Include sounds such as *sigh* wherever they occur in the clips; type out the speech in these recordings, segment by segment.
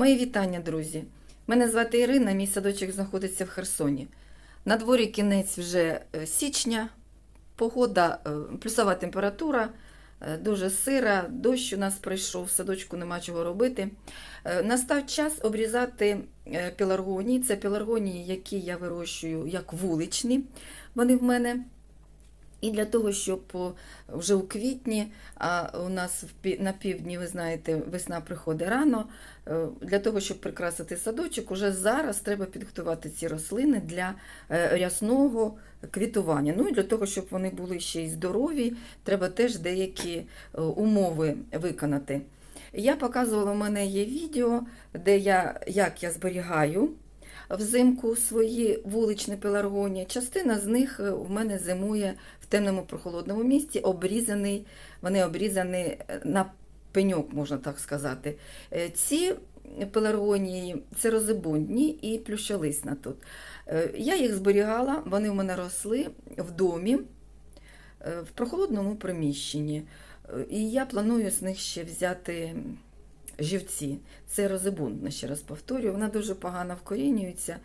Мої вітання, друзі. Мене звати Ірина, мій садочок знаходиться в Херсоні. На дворі кінець вже е, січня, погода, е, плюсова температура, е, дуже сира, дощ у нас прийшов, в садочку нема чого робити. Настав час обрізати пеларгонії. Це пеларгонії, які я вирощую як вуличні. Вони в мене. І для того, щоб вже у квітні, а у нас на півдні, ви знаєте, весна приходить рано. е, Для того, щоб прикрасити садочок, уже зараз треба підготувати ці рослини для е, рясного квітування. Ну і для того, щоб вони були ще й здорові, треба теж деякі е, умови виконати. Я показувала, у мене є відео, де я, як я зберігаю взимку свої вуличні пеларгонії. Частина з них в мене зимує темному прохолодному місці, обрізаний, вони обрізані е, на пеньок, можна так сказати. Е, Ці пеларгонії це розибундні і плющолисна тут. Е, Я їх зберігала, вони в мене росли в домі, в прохолодному приміщенні. І я планую з них ще взяти живці. Це розибундна, ще раз повторюю. Вона дуже погано вкорінюється.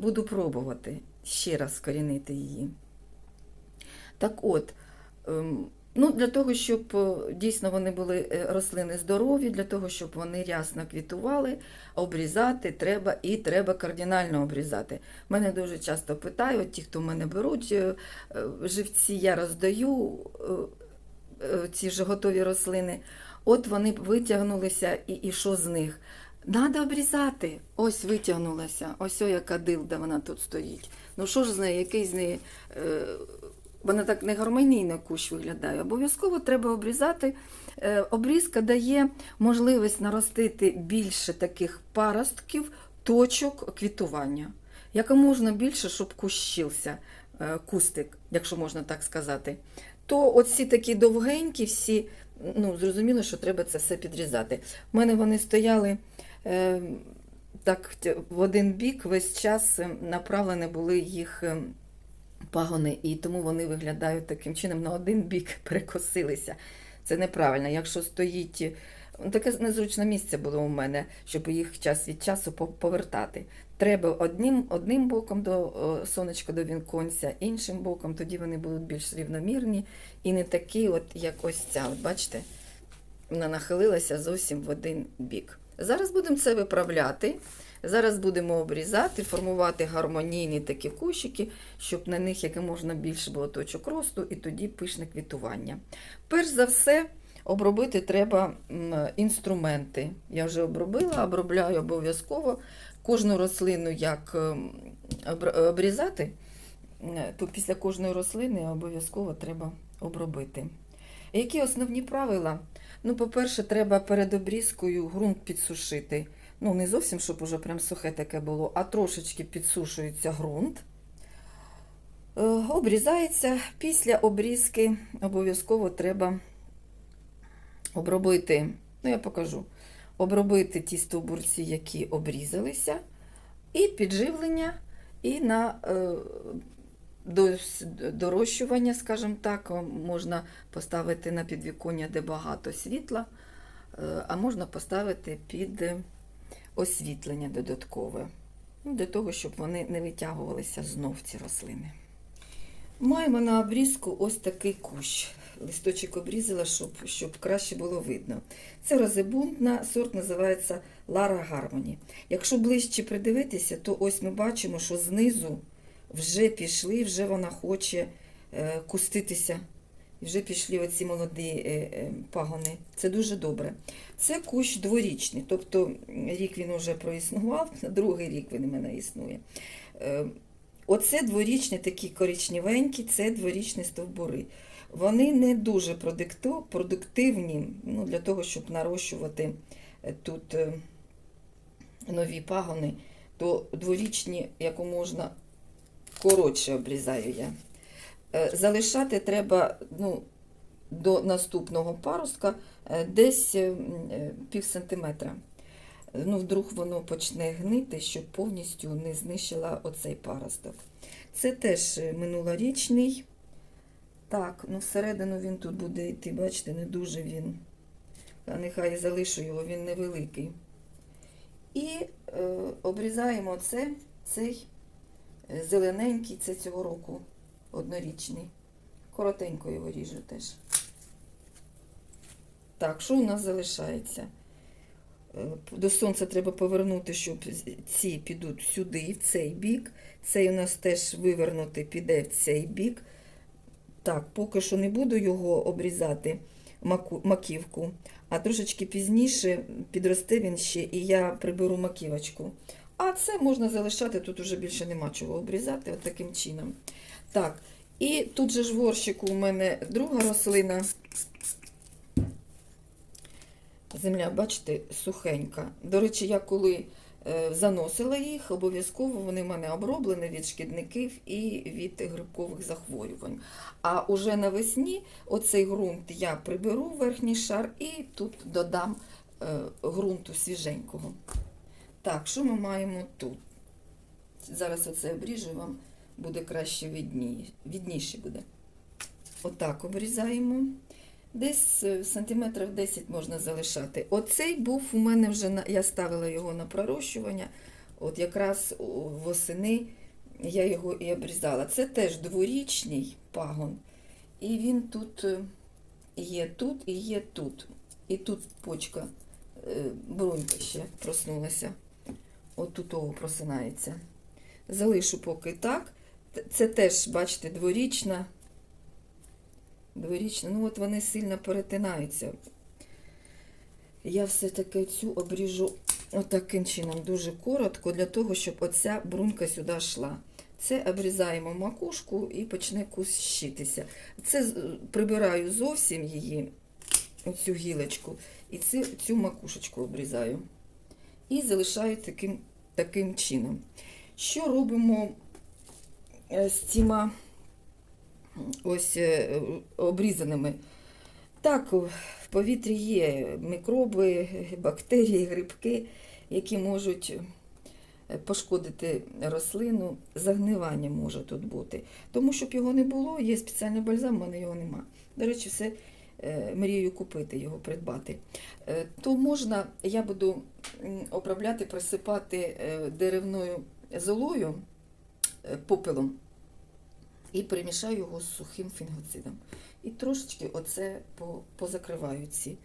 Буду пробувати ще раз вкорінити її. Так от, ем, ну, для того, щоб е, дійсно вони були е, рослини здорові, для того, щоб вони рясно квітували, обрізати треба і треба кардинально обрізати. Мене дуже часто питають, ті, хто в мене беруть е, живці, я роздаю ці ж готові рослини. От вони витягнулися, і, і що з них? Надо обрізати. Ось витягнулася. Ось о, яка дилда вона тут стоїть. Ну що ж з неї, який з неї. Вона так не гармонійно кущ виглядає. Обов'язково треба обрізати. Е, обрізка дає можливість наростити більше таких паростків, точок квітування. Яка можна більше, щоб кущився е, кустик, якщо можна так сказати. То оці такі довгенькі, всі, ну, зрозуміло, що треба це все підрізати. У мене вони стояли е, так в один бік, весь час е, направлені були їх е, пагони, і тому вони виглядають таким чином на один бік *laughs* перекосилися. Це неправильно. Якщо стоїть ну, таке незручне місце було у мене, щоб їх час від часу повертати. Треба одним, одним боком до сонечка до вінконця, іншим боком, тоді вони будуть більш рівномірні і не такі, от, як ось ця. От бачите, вона нахилилася зовсім в один бік. Зараз будемо це виправляти. Зараз будемо обрізати, формувати гармонійні такі кущики, щоб на них як можна більше було точок росту, і тоді пишне квітування. Перш за все, обробити треба інструменти. Я вже обробила, обробляю обов'язково кожну рослину, як ем, обрізати, то після кожної рослини обов'язково треба обробити. Які основні правила? Ну, по-перше, треба перед обрізкою ґрунт підсушити. Ну, не зовсім, щоб уже прям сухе таке було, а трошечки підсушується ґрунт. Е, Обрізається. Після обрізки обов'язково треба обробити, ну я покажу, обробити ті стовбурці, які обрізалися, і підживлення, і на е, дорощування, скажімо так, можна поставити на підвіконня, де багато світла, е, а можна поставити під освітлення додаткове, ну, для того, щоб вони не витягувалися знов ці рослини. Маємо на обрізку ось такий кущ. Листочок обрізала, щоб, щоб краще було видно. Це розибунтна, сорт називається Лара Гармоні. Якщо ближче придивитися, то ось ми бачимо, що знизу вже пішли, вже вона хоче е, куститися. І Вже пішли оці молоді е, е, пагони. Це дуже добре. Це кущ дворічний, тобто рік він вже проіснував, *laughs* другий рік він у мене існує. Е, Оце дворічні такі коричневенькі, це дворічні стовбури. Вони не дуже продуктивні ну, для того, щоб нарощувати тут нові пагони, то дворічні, яку можна коротше обрізаю я. Е, Залишати треба ну, до наступного паростка е, десь е, пів сантиметра. Ну, вдруг воно почне гнити, щоб повністю не знищила оцей паросток. Це теж минулорічний. Так, ну всередину він тут буде йти, бачите, не дуже він. А нехай залишу його, він невеликий. І е, обрізаємо це, цей зелененький, це цього року однорічний. Коротенько його ріжу теж. Так, що у нас залишається? Е, До сонця треба повернути, щоб ці підуть сюди, в цей бік. Цей у нас теж вивернути піде в цей бік. Так, поки що не буду його обрізати, маківку, а трошечки пізніше підросте він ще, і я приберу маківочку. А це можна залишати, тут уже більше нема чого обрізати, от таким чином. Так, і тут же ж горщику у мене друга рослина. Земля, бачите, сухенька. До речі, я коли е, заносила їх, обов'язково вони в мене оброблені від шкідників і від грибкових захворювань. А уже навесні оцей ґрунт я приберу верхній шар і тут додам е, ґрунту свіженького. Так, що ми маємо тут? Зараз оце обріжу вам, буде краще видні, відніше буде. Отак обрізаємо. Десь е, сантиметрів 10 можна залишати. Оцей був у мене вже, на, я ставила його на пророщування. От якраз восени я його і обрізала. Це теж дворічний пагон. І він тут е, є тут і є тут. І тут почка, е, брунька ще проснулася. От тут просинається. Залишу поки так. Це теж, бачите, дворічна. Дворічна. Ну от вони сильно перетинаються. Я все-таки цю обріжу отаким чином дуже коротко, для того, щоб оця брунька сюди йшла. Це обрізаємо макушку і почне кущитися. Це прибираю зовсім її, оцю гілочку, і цю, цю макушечку обрізаю. І залишаю таким, таким чином. Що робимо е, з цими ось е, обрізаними? Так, в повітрі є мікроби, бактерії, грибки, які можуть е, пошкодити рослину. Загнивання може тут бути. Тому, щоб його не було, є спеціальний бальзам, в мене його нема. До речі, все мрію купити його, придбати. Е, То можна, я буду обробляти, присипати е, деревною золою, е, попелом, і перемішаю його з сухим фінгоцидом. І трошечки оце позакриваю ці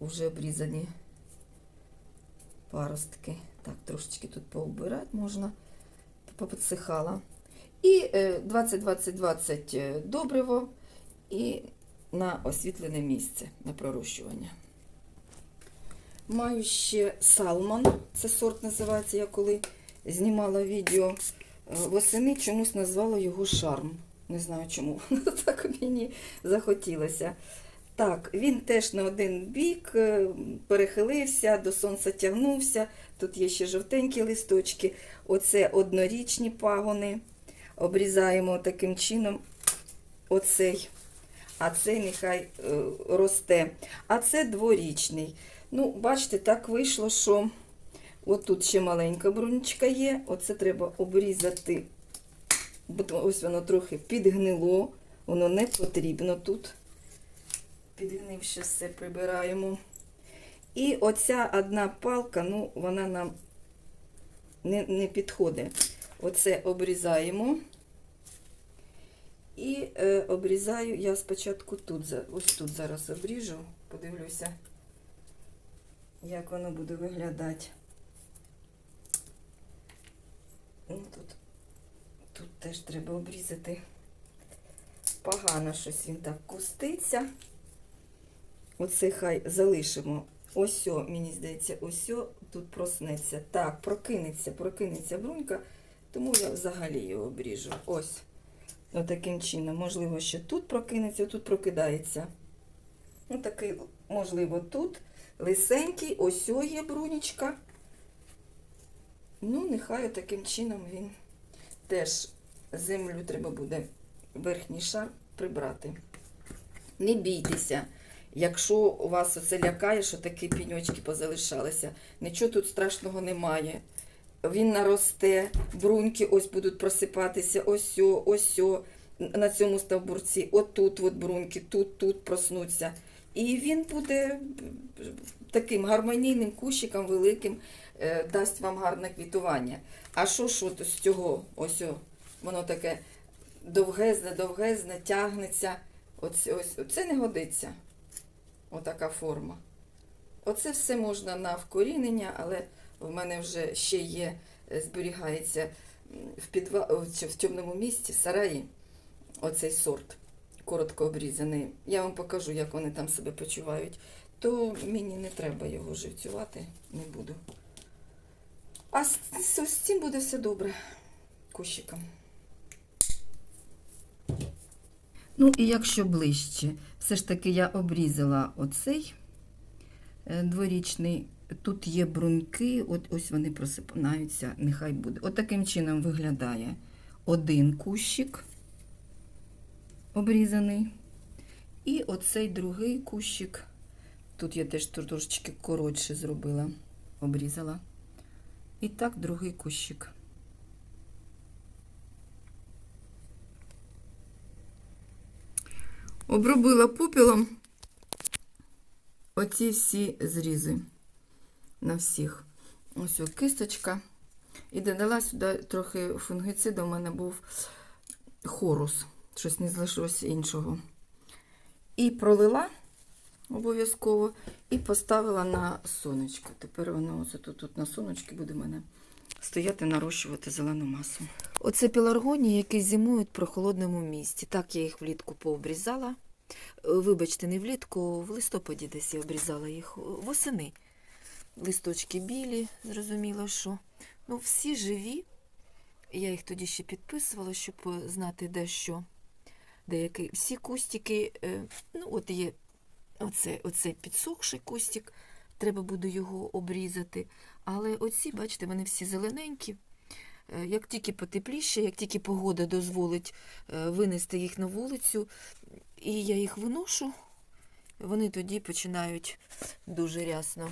вже обрізані паростки. Так, трошечки тут поубирати можна, поподсихала. І е, 20-20-20 е, добриво і на освітлене місце на пророщування. Маю ще салмон, це сорт називається, я коли знімала відео е, восени, чомусь назвала його шарм. Не знаю чому. *laughs* так мені захотілося. Так, він теж на один бік е, перехилився, до сонця тягнувся. Тут є ще жовтенькі листочки. Оце однорічні пагони. Обрізаємо таким чином оцей. А цей нехай е, росте. А це дворічний. Ну, бачите, так вийшло, що отут ще маленька брунечка є. Оце треба обрізати. Бо ось воно трохи підгнило, воно не потрібно тут. Підгнивши все прибираємо. І оця одна палка, ну, вона нам не, не підходить. Оце обрізаємо. І е, обрізаю я спочатку тут, ось тут зараз обріжу, подивлюся, як воно буде виглядати. Ну, тут, тут теж треба обрізати. Погано щось він так куститься. Оце хай залишимо. Ось, мені здається, ось тут проснеться. Так, прокинеться, прокинеться брунька, тому я взагалі його обріжу. Ось. Отаким чином. Можливо, ще тут прокинеться, тут прокидається. Ну, такий, можливо, тут. Лисенький, ось є брунічка. Ну, нехай таким чином він теж землю треба буде верхній шар прибрати. Не бійтеся. Якщо у вас оце лякає, що такі піньочки позалишалися, нічого тут страшного немає. Він наросте, бруньки ось будуть просипатися, ось ось на цьому стовбурці, отут от бруньки, тут, тут проснуться. І він буде таким гармонійним кущиком великим, е, дасть вам гарне квітування. А що от з цього? Ось воно таке довгезне, довгезне, тягнеться. Ось, ось, це не годиться. Отака форма. Оце все можна на вкорінення, але в мене вже ще є, е, зберігається в, підва... чи в темному місці, в сараї, оцей сорт коротко обрізаний. Я вам покажу, як вони там себе почувають. То мені не треба його живцювати, не буду. А з, з, з цим буде все добре кущиком. Ну і якщо ближче, все ж таки я обрізала оцей е, дворічний. Тут є бруньки, от ось вони просипаються, нехай буде. От таким чином виглядає один кущик обрізаний. І оцей другий кущик. Тут я теж трошечки коротше зробила, обрізала. І так другий кущик. Обробила попілом оці всі зрізи на всіх. Ось о, кисточка. І додала сюди трохи фунгициду. У мене був хорус. Щось не залишилося іншого. І пролила обов'язково, і поставила на сонечко. Тепер воно ось тут, тут на сонечки буде в мене стояти, нарощувати зелену масу. Оце пеларгонії, які зимують в прохолодному місці. Так я їх влітку пообрізала. Вибачте, не влітку, в листопаді десь я обрізала їх восени. Листочки білі, зрозуміло, що. Ну, всі живі. Я їх тоді ще підписувала, щоб знати, де що. Деякі. Всі кустики, е, ну, от є оце, оцей підсохший кустик, треба буде його обрізати. Але оці, бачите, вони всі зелененькі. Е, Як тільки потепліше, як тільки погода дозволить е, винести їх на вулицю, і я їх виношу, вони тоді починають дуже рясно,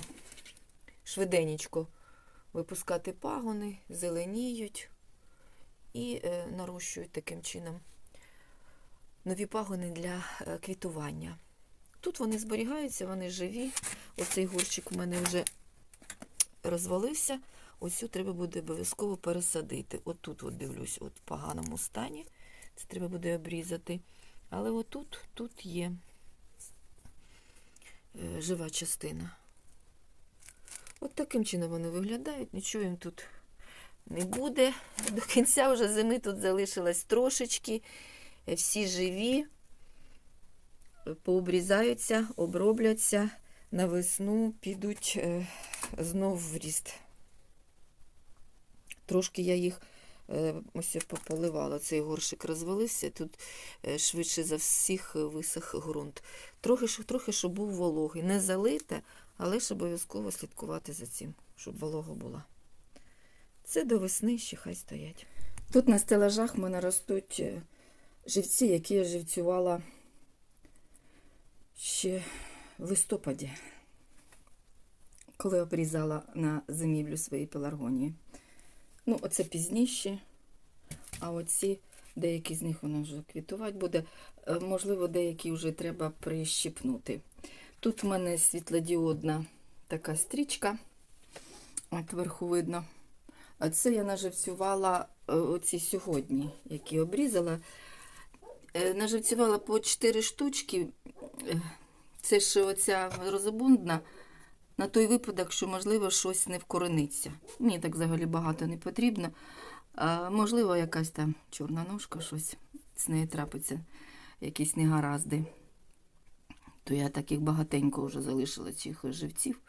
швиденечко випускати пагони, зеленіють і е, нарощують таким чином нові пагони для е, квітування. Тут вони зберігаються, вони живі. Оцей горщик у мене вже розвалився. Оцю треба буде обов'язково пересадити. Отут, от дивлюсь, от в поганому стані. Це треба буде обрізати. Але отут тут є е, жива частина. От таким чином вони виглядають. Нічого їм тут не буде. До кінця вже зими тут залишилось трошечки. Е, Всі живі, е, пообрізаються, обробляться, на весну підуть е, знов в ріст. Трошки я їх ось пополивала. Цей горшик розвалився, тут швидше за всіх висох ґрунт. Трохи, трохи, щоб був вологий. Не залите, але ж обов'язково слідкувати за цим, щоб волога була. Це до весни ще хай стоять. Тут на стелажах в мене ростуть е, живці, які я живцювала ще в листопаді, коли обрізала на зимівлю свої пеларгонії. Ну, оце пізніше, а оці деякі з них воно вже квітувати буде. Е, Можливо, деякі вже треба прищипнути. Тут в мене світлодіодна така стрічка, от вверху видно. А це я наживцювала е, оці сьогодні, які обрізала. Е, Наживцювала по 4 штучки. Е, Це ж оця розобундна на той випадок, що, можливо, щось не вкорениться. Мені так взагалі багато не потрібно. А, можливо, якась там чорна ножка, щось з нею трапиться, якісь негаразди. То я таких багатенько вже залишила цих живців,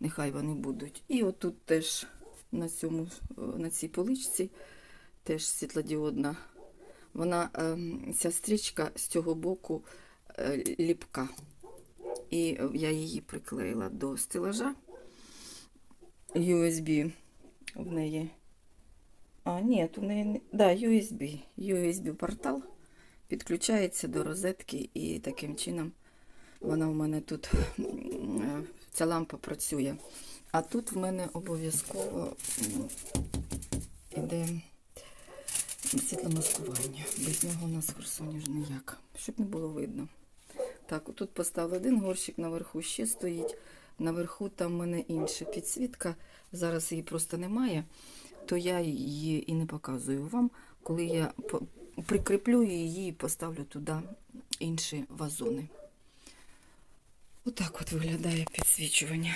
нехай вони будуть. І отут теж на, цьому, е, на цій поличці теж світлодіодна. Вона, ем, ця стрічка з цього боку е, ліпка. І я її приклеїла до стелажа. USB в неї. А, ні, у неї не. Да, USB. USB портал підключається до розетки, і таким чином вона в мене тут, е, ця лампа працює. А тут в мене обов'язково м, іде світломаскування. Без нього у нас в Херсоні ж ніяк, щоб не було видно. Так, тут поставили один горщик, наверху ще стоїть. Наверху там в мене інша підсвітка. Зараз її просто немає, то я її і не показую вам. Коли я прикріплю її і поставлю туди інші вазони. Отак от виглядає підсвічування.